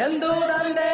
എന്തു തന്റെ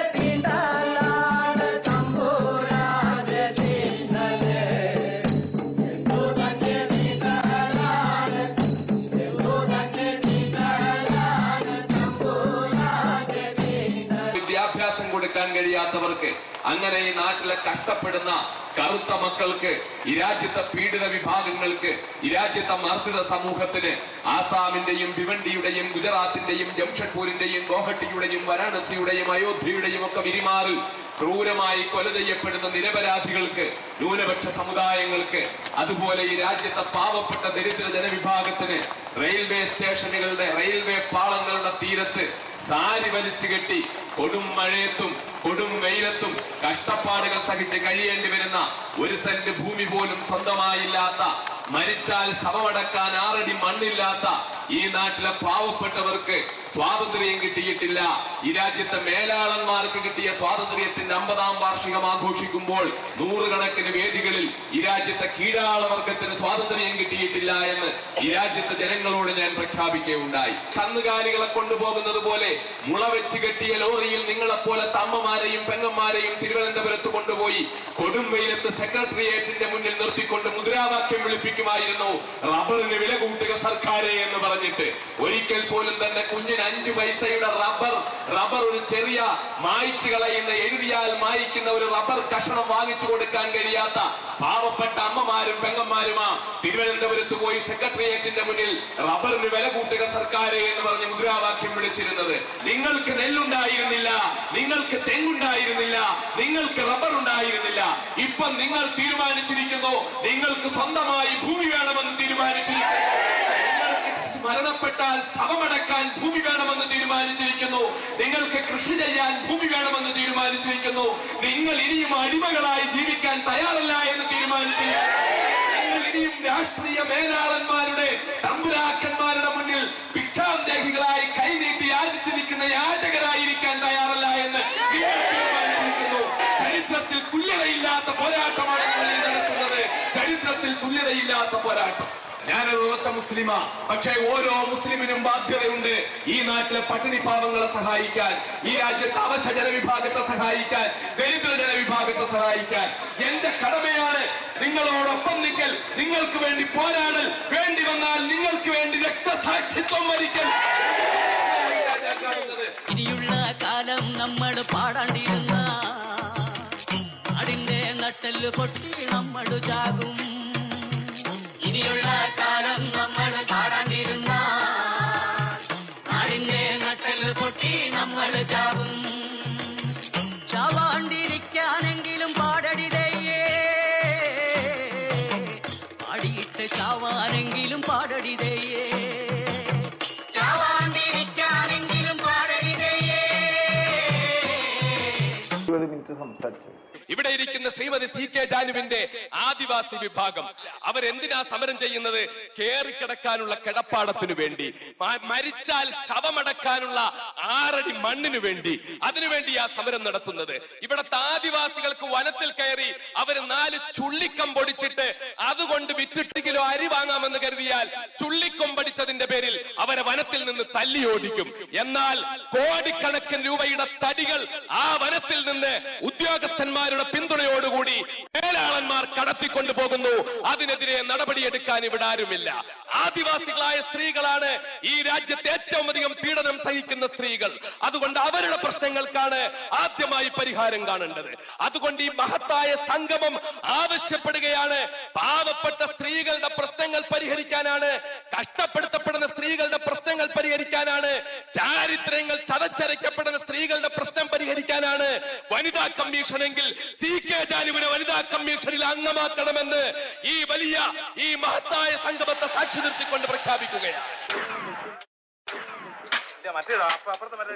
വിദ്യാഭ്യാസം കൊടുക്കാൻ കഴിയാത്തവർക്ക് അങ്ങനെ ഈ നാട്ടിലെ കഷ്ടപ്പെടുന്ന കറുത്ത മക്കൾക്ക് ഈ രാജ്യത്തെ പീഡന വിഭാഗങ്ങൾക്ക് ഈ രാജ്യത്തെ മർദ്ദിത സമൂഹത്തിന് ആസാമിന്റെയും ഭിവണ്ടിയുടെയും ഗുജറാത്തിന്റെയും ജംഷഡ്പൂരിന്റെയും ഗോഹട്ടിയുടെയും വാരാണസിയുടെയും അയോധ്യയുടെയും ഒക്കെ വിരിമാറിൽ ക്രൂരമായി കൊല ചെയ്യപ്പെടുന്ന നിരപരാധികൾക്ക് ന്യൂനപക്ഷ സമുദായങ്ങൾക്ക് അതുപോലെ ഈ രാജ്യത്തെ പാവപ്പെട്ട ദരിദ്ര ജനവിഭാഗത്തിന് റെയിൽവേ സ്റ്റേഷനുകളുടെ റെയിൽവേ പാളങ്ങളുടെ തീരത്ത് സാരി വലിച്ചു കെട്ടി കൊടും മഴയത്തും കൊടും വെയിലത്തും കഷ്ടപ്പാടുകൾ സഹിച്ച് കഴിയേണ്ടി വരുന്ന ഒരു സെന്റ് ഭൂമി പോലും സ്വന്തമായില്ലാത്ത മരിച്ചാൽ ശവമടക്കാൻ ആറടി മണ്ണില്ലാത്ത ഈ നാട്ടിലെ പാവപ്പെട്ടവർക്ക് സ്വാതന്ത്ര്യം കിട്ടിയിട്ടില്ല. ഈ രാജ്യത്തെ മേലാളന്മാർക്ക് കിട്ടിയ സ്വാതന്ത്ര്യത്തിന്റെ അമ്പതാം വാർഷികം ആഘോഷിക്കുമ്പോൾ നൂറുകണക്കിന് വേദികളിൽ ഈ രാജ്യത്തെ കീഴാളവർഗത്തിന് സ്വാതന്ത്ര്യം കിട്ടിയിട്ടില്ല എന്ന് ഈ രാജ്യത്തെ ജനങ്ങളോട് ഞാൻ പ്രഖ്യാപിക്കുകയുണ്ടായി. കന്നുകാലികളെ കൊണ്ടുപോകുന്നത് പോലെ മുള വെച്ച് കെട്ടിയ ലോറിയിൽ നിങ്ങളെപ്പോലെ തമ്മമാരെയും പെങ്ങന്മാരെയും തിരുവനന്തപുരത്ത് കൊണ്ടുപോയി കൊടും വെയിലത്ത് സെക്രട്ടേറിയറ്റിന്റെ മുന്നിൽ നിർത്തിക്കൊണ്ട് മുദ്രാവാക്യം വിളിപ്പിക്കുമായിരുന്നു. റബ്ബറിന് വില കൂട്ടുക സർക്കാരെ എന്ന് പറഞ്ഞിട്ട്. ഒരിക്കൽ പോലും തന്നെ കുഞ്ഞിന് അഞ്ചു പൈസയുടെ റബ്ബർ റബ്ബർ ഒരു ചെറിയ മായ്ച്ചു കളയുന്ന എഴുതിയാൽ മായ്ക്കുന്ന ഒരു റബ്ബർ കഷണം വാങ്ങിച്ചു കൊടുക്കാൻ കഴിയാത്ത പാവപ്പെട്ട അമ്മമാരും പെങ്ങന്മാരുമാ തിരുവനന്തപുരത്ത് പോയി സെക്രട്ടേറിയറ്റിന്റെ മുന്നിൽ റബ്ബറിന് വില കൂട്ടുക സർക്കാരെ എന്ന് പറഞ്ഞ് മുദ്രാവാക്യം വിളിച്ചിരുന്നത്. നിങ്ങൾക്ക് നെല്ലുണ്ടായിരുന്നില്ല നിങ്ങൾക്ക് തെങ്ങുണ്ടായിരുന്നില്ല നിങ്ങൾക്ക് റബ്ബർ ഉണ്ടായിരുന്നില്ല. ഇപ്പൊ നിങ്ങൾ തീരുമാനിച്ചിരിക്കുന്നു നിങ്ങൾക്ക് സ്വന്തമായി ഭൂമി വേണമെന്ന് മരണപ്പെട്ടാൽ ശവമടക്കാൻ ഭൂമി വേണമെന്ന് തീരുമാനിച്ചിരിക്കുന്നു. നിങ്ങൾക്ക് കൃഷി ചെയ്യാൻ ഭൂമി വേണമെന്ന് തീരുമാനിച്ചിരിക്കുന്നു. നിങ്ങൾ ഇനിയും അടിമകളായി ജീവിക്കാൻ തയ്യാറല്ല എന്ന് തീരുമാനിച്ചിരിക്കുന്നു. നിങ്ങൾ ഇനിയും രാഷ്ട്രീയ മേലാളന്മാരുടെ തമ്പുരാക്കന്മാരുടെ മുന്നിൽ ഭിക്ഷാന്തേഹികളായി കൈനീട്ടി യാചിച്ചു നിൽക്കുന്ന യാചകരായിരിക്കാൻ തയ്യാറല്ല എന്ന് തീരുമാനിച്ചിരിക്കുന്നു. ചരിത്രത്തിൽ തുല്യതയില്ലാത്ത പോരാട്ടമാണ് നടത്തുന്നത് ചരിത്രത്തിൽ തുല്യതയില്ലാത്ത പോരാട്ടം. ഞാനൊരു ഉറച്ച മുസ്ലിമാ. പക്ഷേ ഓരോ മുസ്ലിമിനും ബാധ്യതയുണ്ട് ഈ നാട്ടിലെ പട്ടിണി പാവങ്ങളെ സഹായിക്കാൻ ഈ രാജ്യത്തെ അവശ ജനവിഭാഗത്തെ സഹായിക്കാൻ ദരിദ്ര ജനവിഭാഗത്തെ സഹായിക്കാൻ. എന്റെ കടമയാണ് നിങ്ങളോടൊപ്പം നിൽക്കൽ നിങ്ങൾക്ക് വേണ്ടി പോരാടൽ വേണ്ടി വന്നാൽ നിങ്ങൾക്ക് വേണ്ടി രക്തസാക്ഷിത്വം വരിക്കൽ. ഇനിയുള്ള കാലം നമ്മൾ പാടാണ്ടിരുന്ന. അതിന്റെ നട്ടൽ പൊട്ടി നമ്മൾ ചാകും. ഇനിയുള്ള കാലം നമ്മൾ പാടാണ്ടിരുന്ന നാടിന്റെ നട്ടൽ പൊട്ടി നമ്മൾ ചാവും. ചാവാണ്ടിരിക്കാനെങ്കിലും പാടടിതയ്യേ പാടിയിട്ട് ചാവാനെങ്കിലും പാടടിതയ്യേ ഇരുപത് മിനിറ്റ് സംസാരിച്ചത്. ഇവിടെ ഇരിക്കുന്ന ശ്രീമതി സി കെ ജാനുവിന്റെ ആദിവാസി വിഭാഗം. അവരെന്തിനാ സമരം ചെയ്യുന്നത്? കേറിക്കിടക്കാനുള്ള കിടപ്പാടത്തിനു വേണ്ടി. മരിച്ചാൽ ശവമടക്കാനുള്ള ആറടി മണ്ണിനു വേണ്ടി. അതിനുവേണ്ടി ആ സമരം നടത്തുന്നത്. ഇവിടത്തെ ആദിവാസികൾക്ക് വനത്തിൽ കയറി അവർ നാല് ചുള്ളിക്കം പൊടിച്ചിട്ട് അതുകൊണ്ട് വിറ്റിട്ട് കിലോ അരി വാങ്ങാമെന്ന് കരുതിയാൽ ചുള്ളിക്കം പൊടിച്ചതിന്റെ പേരിൽ അവരെ വനത്തിൽ നിന്ന് തല്ലി ഓടിക്കും. എന്നാൽ കോടിക്കണക്കിന് രൂപയുടെ തടികൾ ആ വനത്തിൽ നിന്ന് ഉദ്യോഗസ്ഥന്മാരുടെ പിന്തുണയോടുകൂടി മേലാളന്മാർ കടത്തിക്കൊണ്ടു പോകുന്നു. അതിനെതിരെ നടപടിയെടുക്കാൻ ഇവിടെ ആരുമില്ല. ആദിവാസികളായ സ്ത്രീകളാണ് ഈ രാജ്യത്തെ ഏറ്റവും അധികം പീഡനം സഹിക്കുന്ന സ്ത്രീകൾ. അതുകൊണ്ട് അവരുടെ പ്രശ്നങ്ങൾക്കാണ് ആദ്യമായി പരിഹാരം കാണേണ്ടത്. അതുകൊണ്ട് ഈ മഹത്തായ സംഗമം ആവശ്യപ്പെടുകയാണ്. പാവപ്പെട്ട സ്ത്രീകളുടെ പ്രശ്നങ്ങൾ പരിഹരിക്കാനാണ് കഷ്ടപ്പെടുത്തപ്പെടുന്ന സ്ത്രീകളുടെ പ്രശ്നങ്ങൾ പരിഹരിക്കാനാണ് ചാരിത്രങ്ങൾ ചതച്ചരയ്ക്കപ്പെടുന്ന സ്ത്രീകളുടെ പ്രശ്നം പരിഹരിക്കാനാണ് വനിതാ കമ്മീഷൻ എങ്കിൽ സി കെ ജാനുവിനെ വനിതാ കമ്മീഷനിൽ അംഗമാക്കണമെന്ന് ഈ വലിയ ഈ മഹത്തായ സംഗമത്തെ സാക്ഷി നിർത്തിക്കൊണ്ട് പ്രഖ്യാപിക്കുകയാണ്. മറ്റേതാ? അപ്പുറത്ത് മറ്റേ